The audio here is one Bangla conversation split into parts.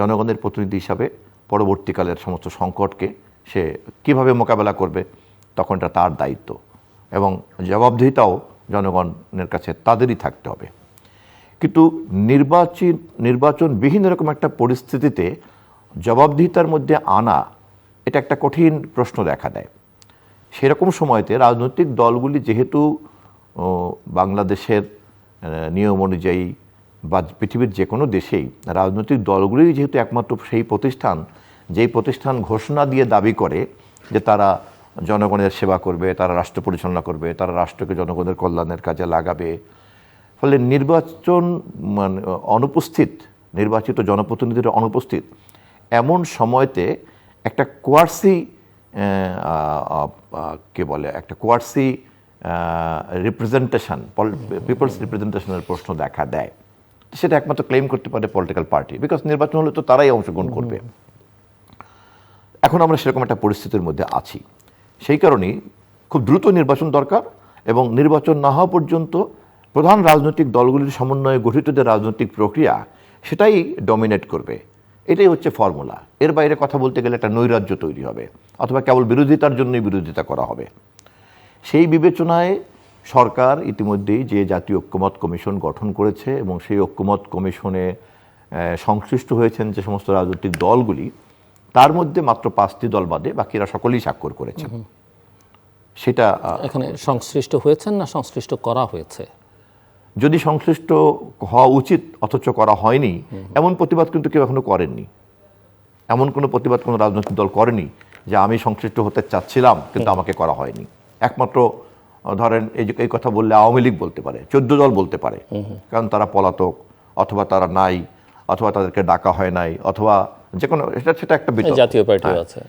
জনগণের প্রতিনিধি হিসাবে পরবর্তীকালের সমস্ত সংকটকে সে কীভাবে মোকাবেলা করবে তখন এটা তার দায়িত্ব এবং জবাবদিহিতাও জনগণের কাছে তাদেরই থাকতে হবে। কিন্তু নির্বাচন, নির্বাচনবিহীন এরকম একটা পরিস্থিতিতে জবাবদিহিতার মধ্যে আনা এটা একটা কঠিন প্রশ্ন দেখা দেয়। সেরকম সময়তে রাজনৈতিক দলগুলি যেহেতু বাংলাদেশের নিয়ম অনুযায়ী বা পৃথিবীর যে কোনো দেশেই রাজনৈতিক দলগুলি যেহেতু একমাত্র সেই প্রতিষ্ঠান, যেই প্রতিষ্ঠান ঘোষণা দিয়ে দাবি করে যে তারা জনগণের সেবা করবে, তারা রাষ্ট্র পরিচালনা করবে, তারা রাষ্ট্রকে জনগণের কল্যাণের কাজে লাগাবে, ফলে নির্বাচন মানে অনুপস্থিত, নির্বাচিত জনপ্রতিনিধির অনুপস্থিত, এমন সময়তে একটা কোয়ার্সি কে বলে, একটা কোয়ার্সি রিপ্রেজেন্টেশন, পিপলস রিপ্রেজেন্টেশনের প্রশ্ন দেখা দেয়। সেটা একমাত্র ক্লেম করতে পারে পলিটিক্যাল পার্টি বিকজ নির্বাচন হলে তো তারাই অংশগ্রহণ করবে। এখন আমরা সেরকম একটা পরিস্থিতির মধ্যে আছি। সেই কারণেই খুব দ্রুত নির্বাচন দরকার এবং নির্বাচন না হওয়া পর্যন্ত প্রধান রাজনৈতিক দলগুলির সমন্বয়ে গঠিত যে রাজনৈতিক প্রক্রিয়া সেটাই ডমিনেট করবে। এটাই হচ্ছে ফর্মুলা এর বাইরে কথা বলতে গেলে একটা নৈরাজ্য তৈরি হবে অথবা কেবল বিরোধিতার জন্যই বিরোধিতা করা হবে। সেই বিবেচনায় সরকার ইতিমধ্যেই যে জাতীয় ঐক্যমত কমিশন গঠন করেছে এবং সেই ঐক্যমত কমিশনে সংশ্লিষ্ট হয়েছেন যে সমস্ত রাজনৈতিক দলগুলি তার মধ্যে মাত্র পাঁচটি দল বাদে বাকিরা সকলেই স্বাক্ষর করেছেন। সেটা এখানে সংশ্লিষ্ট হয়েছেন না সংশ্লিষ্ট করা হয়েছে? যদি সংশ্লিষ্ট হওয়া উচিত অথচ করা হয়নি এমন প্রতিবাদ কিন্তু কেউ এখনও করেননি। এমন কোনো প্রতিবাদ কোনো রাজনৈতিক দল করেনি যে আমি সংশ্লিষ্ট হতে চাচ্ছিলাম কিন্তু আমাকে করা হয়নি। একমাত্র ধরেন এই যে এই কথা বললে আওয়ামী লীগ বলতে পারে চোদ্দ দল বলতে পারে। কারণ তারা পলাতক অথবা তারা নাই অথবা তাদেরকে ডাকা হয় নাই অথবা যে কোনো এটা সেটা একটা বিতর্ক। জাতীয় পার্টিও হ্যাঁ। আছে।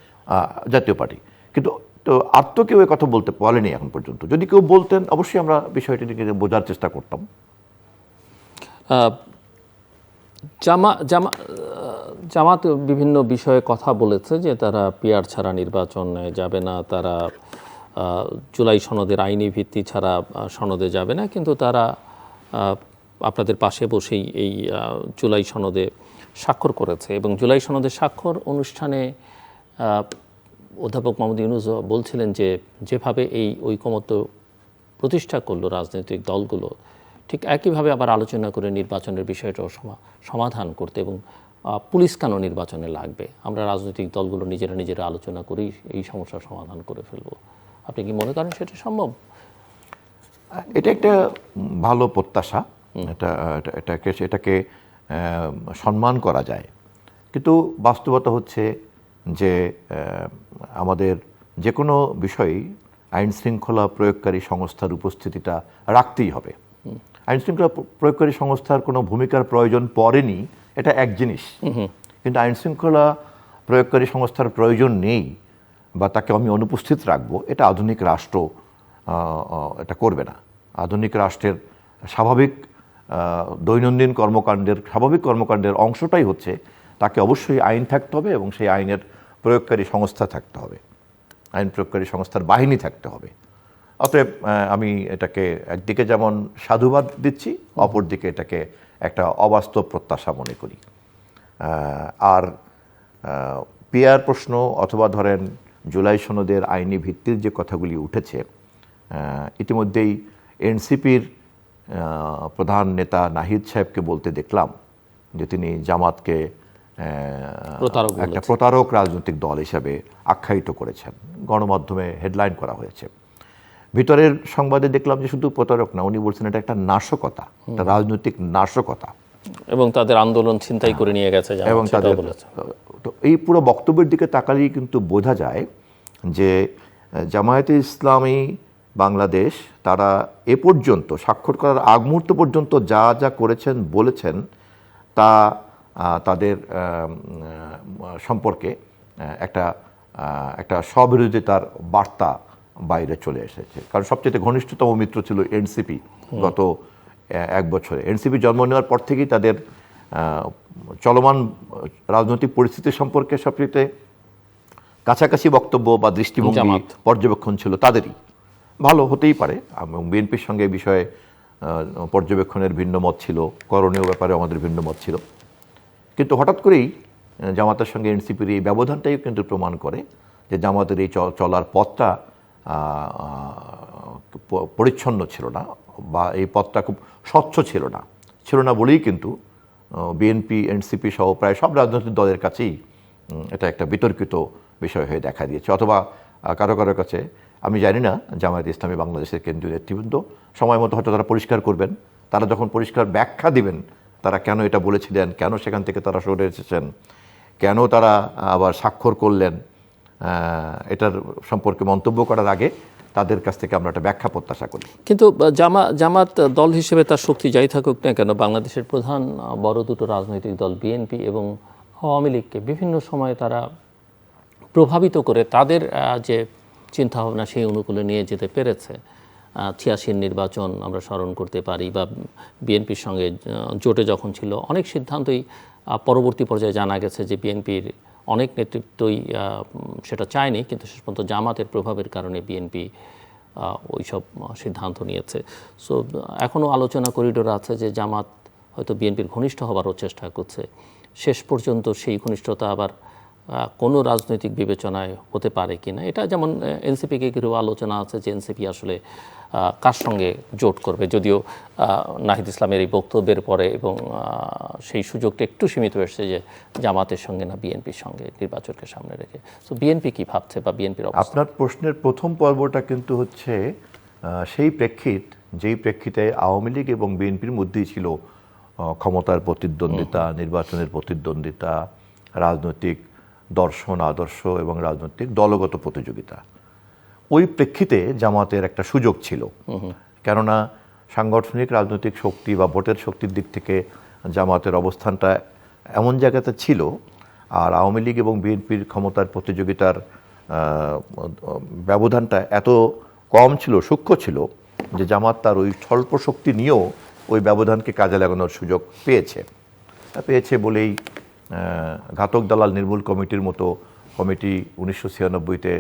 জাতীয় পার্টি। কিন্তু তো আর তো কেউ কথা বলতে বলেনি এখন পর্যন্ত। যদি কেউ বলতেন অবশ্যই আমরা বিষয়টিকে বোঝার চেষ্টা করতাম। জামা জামা জামাত বিভিন্ন বিষয়ে কথা বলেছে যে তারা পিয়ার ছাড়া নির্বাচনে যাবে না তারা জুলাই সনদের আইনি ভিত্তি ছাড়া সনদে যাবে না, কিন্তু তারা আপনাদের পাশে বসেই এই জুলাই সনদে স্বাক্ষর করেছে। এবং জুলাই সনদে স্বাক্ষর অনুষ্ঠানে অধ্যাপক মোহাম্মদ ইউনুস বলছিলেন যে, যেভাবে এই ঐকমত্য প্রতিষ্ঠা করল রাজনৈতিক দলগুলো, ঠিক একইভাবে আবার আলোচনা করে নির্বাচনের বিষয়টাও সমাধান করতে এবং পুলিশ কেন নির্বাচনে লাগবে? আমরা রাজনৈতিক দলগুলো নিজেরা নিজেরা আলোচনা করেই এই সমস্যার সমাধান করে ফেলব। আপনি কি মনে করেন সেটা সম্ভব? এটা একটা ভালো প্রত্যাশা। এটা এটা- এটাকে সেটাকে সম্মান করা যায়। কিন্তু বাস্তবতা হচ্ছে যে আমাদের যে কোনো বিষয়েই আইন শৃঙ্খলা প্রয়োগকারী সংস্থার উপস্থিতিটা রাখতেই হবে। আইন শৃঙ্খলা প্রয়োগকারী সংস্থার কোনো ভূমিকার প্রয়োজন পড়েনি এটা এক জিনিস। কিন্তু আইন শৃঙ্খলা প্রয়োগকারী সংস্থার প্রয়োজন নেই বা তাকে আমি অনুপস্থিত রাখব, এটা আধুনিক রাষ্ট্র এটা করবে না। আধুনিক রাষ্ট্রের স্বাভাবিক দৈনন্দিন কর্মকাণ্ডের, স্বাভাবিক কর্মকাণ্ডের অংশটাই হচ্ছে তাকে অবশ্যই আইন থাকতে হবে এবং সেই আইনের প্রয়োগকারী সংস্থা থাকতে হবে। আইন প্রয়োগকারী সংস্থার বাহিনী থাকতে হবে। অতএব আমি এটাকে একদিকে যেমন সাধুবাদ দিচ্ছি, অপরদিকে এটাকে একটা অবাস্তব প্রত্যাশা মনে করি। আর পিয়ার প্রশ্ন অথবা ধরেন জুলাই সনদের আইনি ভিত্তির যে কথাগুলি উঠেছে ইতিমধ্যেই এনসিপির প্রধান নেতা নাহিদ সাহেবকে বলতে দেখলাম যে তিনি জামাতকে প্রতারক একটা প্রতারক রাজনৈতিক দল হিসাবে আখ্যায়িত করেছেন। গণমাধ্যমে হেডলাইন করা হয়েছে। ভিতরের সংবাদে দেখলাম যে শুধু প্রতারক না উনি বলছেন এটা একটা নাশকতা একটা রাজনৈতিক নাশকতা। এবং তাদের আন্দোলন ছিনতাই করে নিয়ে গেছে এবং তাদের তো এই পুরো বক্তব্যের দিকে তাকালেই কিন্তু বোঝা যায় যে জামায়াতে ইসলামী বাংলাদেশ তারা এ পর্যন্ত স্বাক্ষর করার আগ মুহূর্ত পর্যন্ত যা যা করেছেন বলেছেন তা তাদের সম্পর্কে একটা একটা স্ববিরোধিতার বার্তা বাইরে চলে এসেছে। কারণ সবচেয়ে ঘনিষ্ঠতম মিত্র ছিল এনসিপি গত এক বছরে। এনসিপি জন্ম নেওয়ার পর থেকেই তাদের চলমান রাজনৈতিক পরিস্থিতি সম্পর্কে সবচেয়ে কাছাকাছি বক্তব্য বা দৃষ্টিভঙ্গি পর্যবেক্ষণ ছিল তাদেরই। ভালো হতেই পারে এবং বিএনপির সঙ্গে এই বিষয়ে পর্যবেক্ষণের ভিন্ন মত ছিল করণীয় ব্যাপারে আমাদের ভিন্ন মত ছিল। কিন্তু হঠাৎ করেই জামাতের সঙ্গে এনসিপির এই ব্যবধানটাই কিন্তু প্রমাণ করে যে জামাতের এই চলার পথটা পরিচ্ছন্ন ছিল না। বা এই পথটা খুব স্বচ্ছ ছিল না। ছিল না বলেই কিন্তু বিএনপি, এনসিপি সহ প্রায় সব রাজনৈতিক দলের কাছেই এটা একটা বিতর্কিত বিষয় হয়ে দেখা দিয়েছে। অথবা কারও কারও কাছে, আমি জানি না, জামায়াত ইসলামী বাংলাদেশের কেন্দ্রীয় নেতৃবৃন্দ সময় মতো হয়তো তারা পরিষ্কার করবেন। তারা যখন পরিষ্কার ব্যাখ্যা দিবেন, তারা কেন এটা বলেছিলেন, কেন সেখান থেকে তারা সরে এসেছেন, কেন তারা আবার স্বাক্ষর করলেন এটার সম্পর্কে মন্তব্য করার আগে তাদের কাছ থেকে আমরা একটা ব্যাখ্যা প্রত্যাশা করি। কিন্তু জামা, জামাত দল হিসেবে তার শক্তি যাই থাকুক না কেন, বাংলাদেশের প্রধান বড় দুটো রাজনৈতিক দল, বিএনপি এবং আওয়ামী লীগকে বিভিন্ন সময়ে তারা প্রভাবিত করে তাদের যে চিন্তাভাবনা সেই অনুকূলে নিয়ে যেতে পেরেছে। ছিয়াশির নির্বাচন আমরা স্মরণ করতে পারি বা বিএনপির সঙ্গে জোটে যখন ছিল, অনেক সিদ্ধান্তই পরবর্তী পর্যায়ে জানা গেছে যে বিএনপির অনেক নেতৃত্বই সেটা চায়নি, কিন্তু শেষ পর্যন্ত জামাতের প্রভাবের কারণে বিএনপি ওই সব সিদ্ধান্ত নিয়েছে। সো এখনও আলোচনা করিডোর আছে যে জামাত হয়তো বিএনপির ঘনিষ্ঠ হবারও চেষ্টা করছে। শেষ পর্যন্ত সেই ঘনিষ্ঠতা আবার কোনো রাজনৈতিক বিবেচনায় হতে পারে কি না? এটা যেমন এনসিপিকে ঘিরেও আলোচনা আছে যে এনসিপি আসলে কার সঙ্গে জোট করবে। যদিও নাহিদ ইসলামের এই বক্তব্যের পরে এবং সেই সুযোগটা একটু সীমিত এসেছে যে জামাতের সঙ্গে না বিএনপির সঙ্গে নির্বাচনকে সামনে রেখে। সো বিএনপি কি ভাবছে বা বিএনপির আপনার প্রশ্নের প্রথম পর্বটা কিন্তু হচ্ছে সেই প্রেক্ষিত যেই প্রেক্ষিতে আওয়ামী লীগ এবং বিএনপির মধ্যেই ছিল ক্ষমতার প্রতিদ্বন্দ্বিতা নির্বাচনের প্রতিদ্বন্দ্বিতা রাজনৈতিক দর্শন আদর্শ এবং রাজনৈতিক দলগত প্রতিযোগিতা। ওই প্রেক্ষিতে জামাতের একটা সুযোগ ছিল। কেননা সাংগঠনিক রাজনৈতিক শক্তি বা ভোটের শক্তির দিক থেকে জামাতের অবস্থানটা এমন জায়গাতে ছিল আর আওয়ামী লীগ এবং বিএনপির ক্ষমতার প্রতিযোগিতার ব্যবধানটা এত কম ছিল সূক্ষ্ম ছিল যে জামাত তার ওই স্বল্প শক্তি নিয়েও ওই ব্যবধানকে কাজে লাগানোর সুযোগ পেয়েছে। পেয়েছে বলেই ঘাতক দালাল নির্মূল কমিটির মতো কমিটি উনিশশো ছিয়ানব্বইতে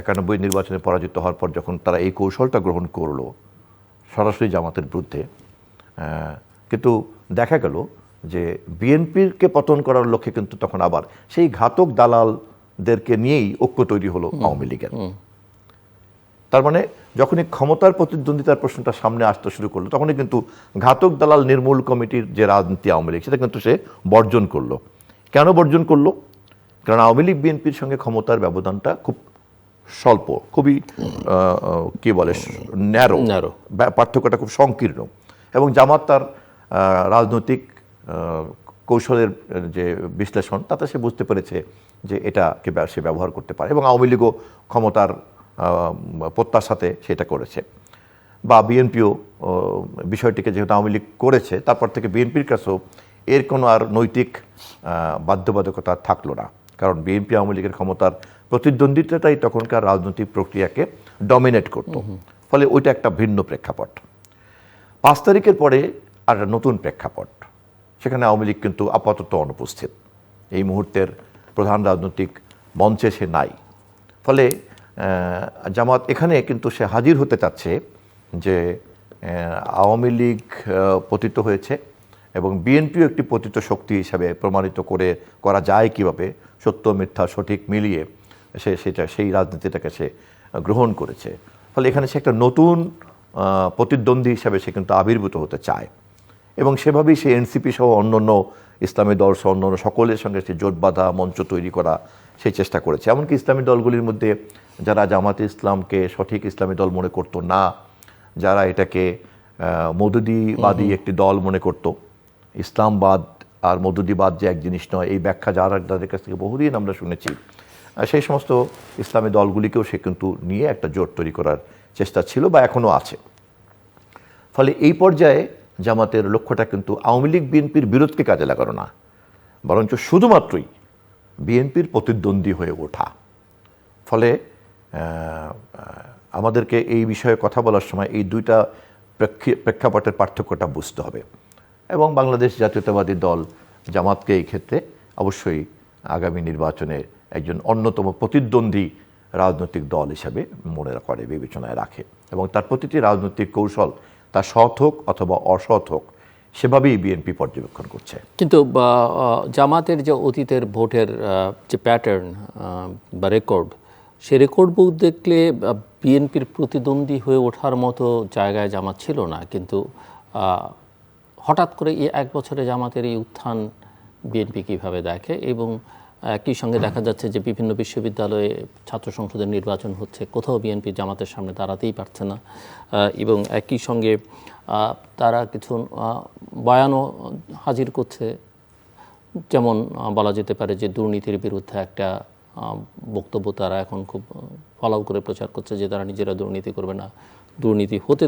একানব্বই নির্বাচনে পরাজিত হওয়ার পর যখন তারা এই কৌশলটা গ্রহণ করল সরাসরি জামাতের বিরুদ্ধে কিন্তু দেখা গেল যে বিএনপিরকে পতন করার লক্ষ্যে কিন্তু তখন আবার সেই ঘাতক দালালদেরকে নিয়েই ঐক্য তৈরি হলো আওয়ামী লীগের। তার মানে যখনই ক্ষমতার প্রতিদ্বন্দ্বিতার প্রশ্নটা সামনে আসতে শুরু করল তখনই কিন্তু ঘাতক দালাল নির্মূল কমিটির যে রাজনীতি আওয়ামী লীগ সেটা কিন্তু সে বর্জন করল। কেন বর্জন করল? কারণ আওয়ামী লীগ বিএনপির সঙ্গে ক্ষমতার ব্যবধানটা খুব স্বল্প খুবই কি বলে ন্যারো। Narrow। পার্থক্যটা খুব সংকীর্ণ। এবং জামাত তার রাজনৈতিক কৌশলের যে বিশ্লেষণ তাতে সে বুঝতে পেরেছে যে এটাকে সে ব্যবহার করতে পারে। এবং আওয়ামী লীগও ক্ষমতার প্রত্যাশাতে সেটা করেছে। বা বিএনপিও বিষয়টিকে যেহেতু আওয়ামী লীগ করেছে তারপর থেকে বিএনপির কাছেও এর কোনো আর নৈতিক বাধ্যবাধকতা থাকল না। কারণ বিএনপি আওয়ামী লীগের ক্ষমতার প্রতিদ্বন্দ্বিতাটাই তখনকার রাজনৈতিক প্রক্রিয়াকে ডমিনেট করত। ফলে ওইটা একটা ভিন্ন প্রেক্ষাপট। পাঁচ তারিখের পরে আর একটা নতুন প্রেক্ষাপট। সেখানে আওয়ামী লীগ কিন্তু আপাতত অনুপস্থিত। এই মুহূর্তের প্রধান রাজনৈতিক মঞ্চে সে নাই। ফলে জামাত এখানে কিন্তু সে হাজির হতে চাচ্ছে যে আওয়ামী লীগ পতিত হয়েছে এবং বিএনপিও একটি পতিত শক্তি হিসাবে প্রমাণিত করে, করা যায় কীভাবে, সত্য, মিথ্যা, সঠিক মিলিয়ে সে সেটা, সেই রাজনীতিটাকে সে গ্রহণ করেছে। ফলে এখানে সে একটা নতুন প্রতিদ্বন্দ্বী হিসাবে সে কিন্তু আবির্ভূত হতে চায়। এবং সেভাবেই সে এনসিপি সহ অন্যান্য ইসলামী দল সহ অন্যান্য সকলের সঙ্গে সে জোট বাঁধা মঞ্চ তৈরি করা সেই চেষ্টা করেছে। এমনকি ইসলামী দলগুলির মধ্যে যারা জামাতে ইসলামকে সঠিক ইসলামী দল মনে করতো না যারা এটাকে মৌদুদিবাদী একটি দল মনে করত। ইসলামবাদ আর মৌদুদিবাদ যে এক জিনিস নয় এই ব্যাখ্যা যারা তাদের কাছ থেকে বহুদিন আমরা শুনেছি। সেই সমস্ত ইসলামী দলগুলিকেও সে কিন্তু নিয়ে একটা জোট তৈরি করার চেষ্টা ছিল বা এখনও আছে। ফলে এই পর্যায়ে জামাতের লক্ষ্যটা কিন্তু আওয়ামী লীগ বিএনপির বিরোধকে কাজে লাগানো না বরঞ্চ শুধুমাত্রই বিএনপির প্রতিদ্বন্দ্বী হয়ে ওঠা। ফলে আমাদেরকে এই বিষয়ে কথা বলার সময় এই দুইটা প্রেক্ষি- প্রেক্ষাপটের পার্থক্যটা বুঝতে হবে। এবং বাংলাদেশ জাতীয়তাবাদী দল জামাতকে এই ক্ষেত্রে অবশ্যই আগামী নির্বাচনে একজন অন্যতম প্রতিদ্বন্দ্বী রাজনৈতিক দল হিসাবে মনে করে, বিবেচনায় রাখে। এবং তার প্রতিটি রাজনৈতিক কৌশল, তা সৎ হোক অথবা অসৎ হোক, সেভাবেই বিএনপি পর্যবেক্ষণ করছে। কিন্তু জামাতের যে অতীতের ভোটের যে প্যাটার্ন বা রেকর্ড সে রেকর্ড বুক দেখলে বিএনপির প্রতিদ্বন্দ্বী হয়ে ওঠার মতো জায়গায় জামাত ছিল না। কিন্তু হঠাৎ করে এই এক বছরে জামাতের এই উত্থান বিএনপি কীভাবে দেখে এবং একই সঙ্গে দেখা যাচ্ছে যে বিভিন্ন বিশ্ববিদ্যালয়ে ছাত্র সংসদের নির্বাচন হচ্ছে, কোথাও বিএনপি জামাতের সামনে দাঁড়াতেই পারছে না। এবং একই সঙ্গে তারা কিছু বয়ানও হাজির করছে। যেমন বলা যেতে পারে যে দুর্নীতির বিরুদ্ধে একটা বক্তব্য তারা এখন খুব ফলাও করে প্রচার করছে যে তারা নিজেরা দুর্নীতি করবে না। দুর্নীতি হতে